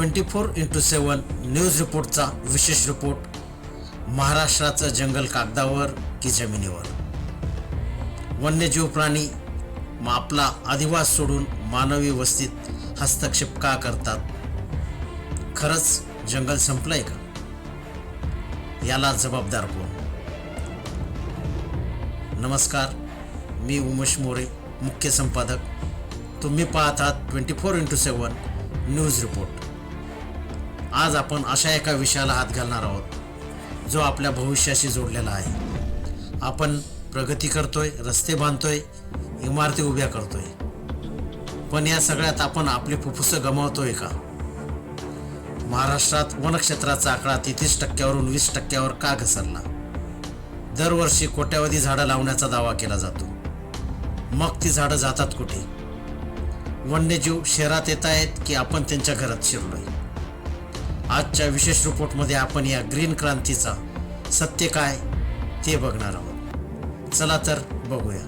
Twenty four into seven news रिपोर्टचा विशेष report. महाराष्ट्राचं जंगल कागदावर की जमिनीवर? वन्यजीव प्राणी आपला अधिवास सोडून मानवी वस्तीत हस्तक्षेप का करतात? खरंच जंगल संपलंय का? याला जबाबदार कोण? नमस्कार मी उमेश मोरे मुख्य संपादक. तुम्ही पाहत आहात twenty four into seven news report. आज आपण अशा एका विषयाला हात घालणार आहोत जो आपल्या भविष्याशी जोडलेला आहे. आपण प्रगती करतोय रस्ते बांधतोय इमारती उभ्या करतोय. पण या सगळ्यात आपण आपली फुफ्फुसं गमावतोय का? महाराष्ट्रात वनक्षेत्राचा आकडा तेहतीस टक्क्यावरून वीस टक्क्यावर का घसरला? दरवर्षी कोट्यावधी झाडं लावण्याचा दावा केला जातो. मग ती झाडं जातात कुठे? वन्यजीव शहरात येत आहेत की आपण त्यांच्या घरात शिरलोय? आजच्या विशेष रिपोर्टमध्ये आपण या ग्रीन क्रांतीचा सत्य काय ते बघणार आहोत. चला तर बघूया.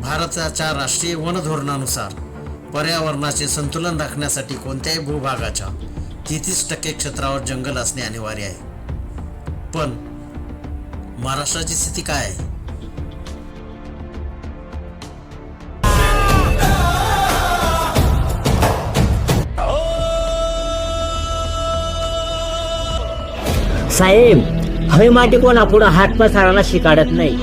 भारताच्या राष्ट्रीय वन धोरणानुसार पर्यावरणाचे संतुलन राखण्यासाठी कोणत्याही भूभागाच्या तेहतीस टक्के क्षेत्रावर जंगल असणे अनिवार्य आहे. पण महाराष्ट्राची स्थिती काय आहे? साहेब हवे माटी कोणा पुढं हात पसारायला शिकाडत नाही.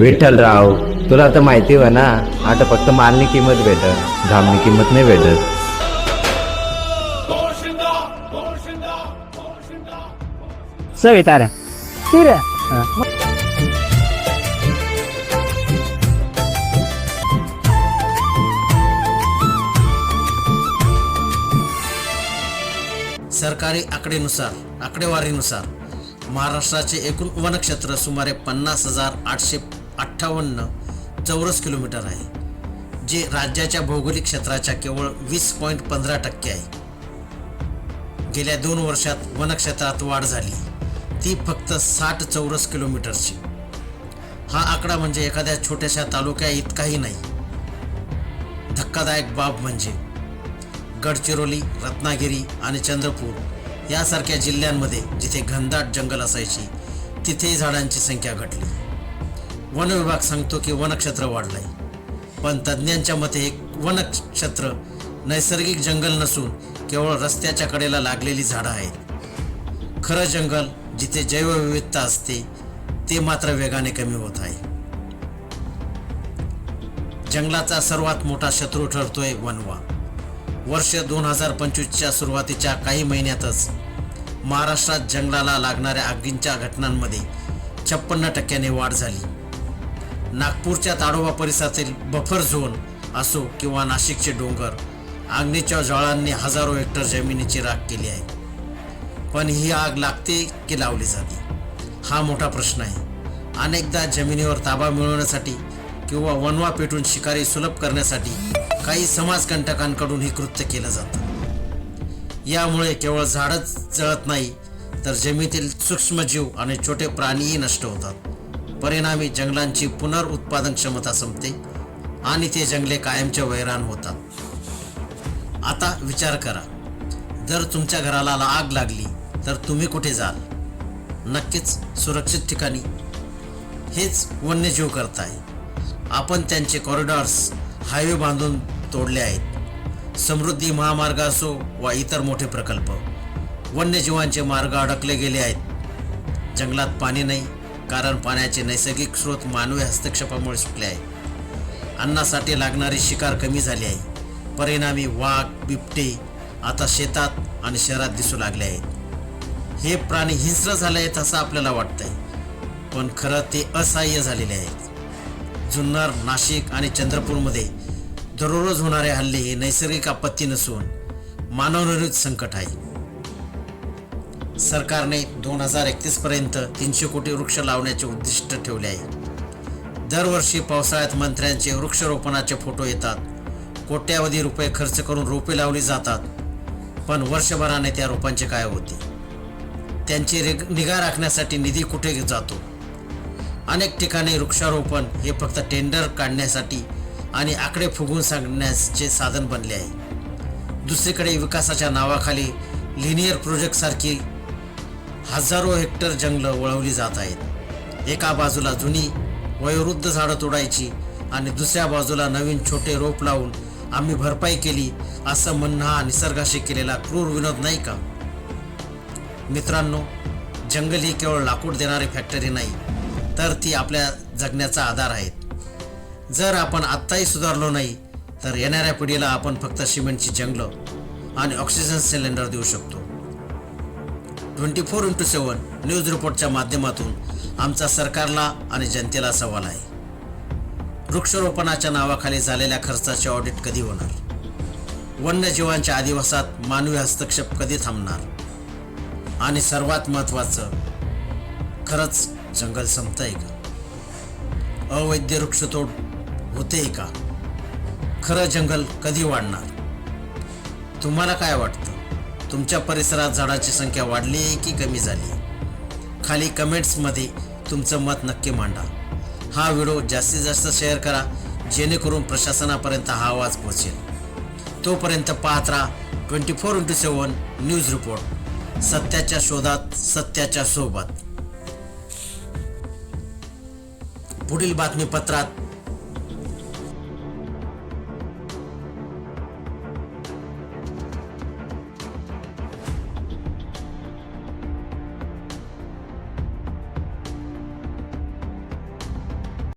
विठ्ठलराव तुला तर माहिती हो ना आता फक्त मालनी किंमत भेटत घामनी किंमत नाही भेटत. सवितार. सरकारी आकडेनुसार आकडेवारीनुसार महाराष्ट्राचे एकूण वनक्षेत्र सुमारे पन्नास हजार आठशे अठ्ठावन्न चौरस किलोमीटर आहे जे राज्याच्या भौगोलिक क्षेत्राच्या केवळ वीस पॉईंट पंधरा टक्के आहे. गेल्या दोन वर्षात वनक्षेत्रात वाढ झाली. ती फक्त साठ चौरस किलोमीटरची. हा आकडा म्हणजे एखाद्या छोट्याशा तालुक्या इतकाही नाही. धक्कादायक बाब म्हणजे गडचिरोली रत्नागिरी आणि चंद्रपूर यासारख्या जिल्ह्यांमध्ये जिथे घनदाट जंगल असायची तिथेही झाडांची संख्या घटली. वन विभाग सांगतो की वनक्षेत्र वाढलंय. पण तज्ज्ञांच्या मते एक वनक्षेत्र नैसर्गिक जंगल नसून केवळ रस्त्याच्या कडेला लागलेली झाडं आहेत. खरं जंगल जिथे जैवविविधता असते ते मात्र वेगाने कमी होत आहे. जंगलाचा सर्वात मोठा शत्रू ठरतोय वनवा. वर्ष दोन हजार पंचवीसच्या सुरुवातीच्या काही महिन्यातच महाराष्ट्रात जंगलाला लागणाऱ्या आगींच्या घटनांमध्ये छप्पन्न टक्क्याने वाढ झाली. नागपूरच्या ताडोबा परिसरातील बफर झोन असो किंवा नाशिकचे डोंगर आग्नीच्या ज्वाळांनी हजारो हेक्टर जमिनीची राख केली आहे. पण ही आग लागते की लावली जाते? हा मोठा प्रश्न आहे. अनेकदा जमिनीवर ताबा मिळवण्यासाठी किंवा वनवा पेटून शिकारी सुलभ करण्यासाठी काही समाजकंटकांकडून हे कृत्य केलं जातं. यामुळे केवळ झाडच जळत नाही तर जमिनीतील सूक्ष्मजीव आणि छोटे प्राणीही नष्ट होतात. परिणामी जंगलांची पुनरुत्पादन क्षमता संपते आणि ते जंगले कायमचे वैराण होतात. आता विचार करा. जर तुमच्या घराला आग लागली तर तुम्ही कुठे जाल? नक्कीच सुरक्षित ठिकाणी. हेच वन्यजीव करताय. आपण त्यांचे कॉरिडॉर्स हायवे बांधून तोडले आहेत. समृद्धी महामार्ग असो वा इतर मोठे प्रकल्प वन्यजीवांचे मार्ग अडकले गेले आहेत. जंगलात पाणी नाही कारण पाण्याचे नैसर्गिक स्रोत मानवी हस्तक्षेपामुळे सुटले आहेत. अन्नासाठी लागणारी शिकार कमी झाली आहे. परिणामी वाघ बिबटे आता शेतात आणि शहरात दिसू लागले आहेत. हे प्राणी हिंस्र झाले आहेत असं आपल्याला वाटतंय. पण खरं ते असहाय्य झालेले आहेत. जुन्नर नाशिक आणि चंद्रपूरमध्ये दररोज होणारे हल्ले हे नैसर्गिक आपत्ती नसून मानवनिर्मित संकट आहे. सरकारने दोन हजार एकतीस पर्यंत तीनशे कोटी वृक्ष लावण्याचे उद्दिष्ट ठेवले आहे. दरवर्षी पावसाळ्यात मंत्र्यांचे वृक्षरोपणाचे फोटो येतात. कोट्यावधी रुपये खर्च करून रोपे लावली जातात. पण वर्षभराने त्या रोपांचे काय होते त्यांची निगा राखण्यासाठी निधी कुठे जातो? अनेक ठिकाणी वृक्षारोपण हे फक्त टेंडर काढण्यासाठी आणि आकडे फुगून सांगण्याचे साधन बनले आहे. दुसरीकडे विकासाच्या नावाखाली लिनियर प्रोजेक्टसारखी हजारो हेक्टर जंगलं वळवली जात आहेत. एका बाजूला जुनी वयोवृद्ध झाडं तोडायची आणि दुसऱ्या बाजूला नवीन छोटे रोप लावून आम्ही भरपाई केली असं म्हणणं हा निसर्गाशी केलेला क्रूर विनोद नाही का? मित्रांनो जंगल ही केवळ लाकूड देणारी फॅक्टरी नाही तर ती आपल्या जगण्याचा आधार आहेत. जर आपण आत्ताही सुधारलो नाही तर येणाऱ्या पिढीला आपण फक्त सिमेंटची जंगलं आणि ऑक्सिजन सिलेंडर देऊ शकतो. Twenty four into seven news रिपोर्टच्या माध्यमातून आमचा सरकारला आणि जनतेला सवाल आहे. वृक्षारोपणाच्या नावाखाली झालेल्या खर्चाचे ऑडिट कधी होणार? वन्यजीवांच्या अधिवासात मानवी हस्तक्षेप कधी थांबणार? आणि सर्वात महत्त्वाचं खरंच जंगल संपतंय का? अवैध वृक्षतोड होते का? खरं जंगल कधी वाढणार? तुम्हाला काय वाटतं? तुमच्या परिसरात झाडाची संख्या वाढली आहे की कमी झाली खाली कमेंट्समध्ये तुमचं मत नक्की मांडा. हा व्हिडिओ जास्तीत जास्त शेअर करा जेणेकरून प्रशासनापर्यंत हा आवाज पोहोचेल. तोपर्यंत पाहत राहा twenty four into seven news report. सत्याच्या शोधात सत्याच्या सोबत. पुढील बातमीपत्रात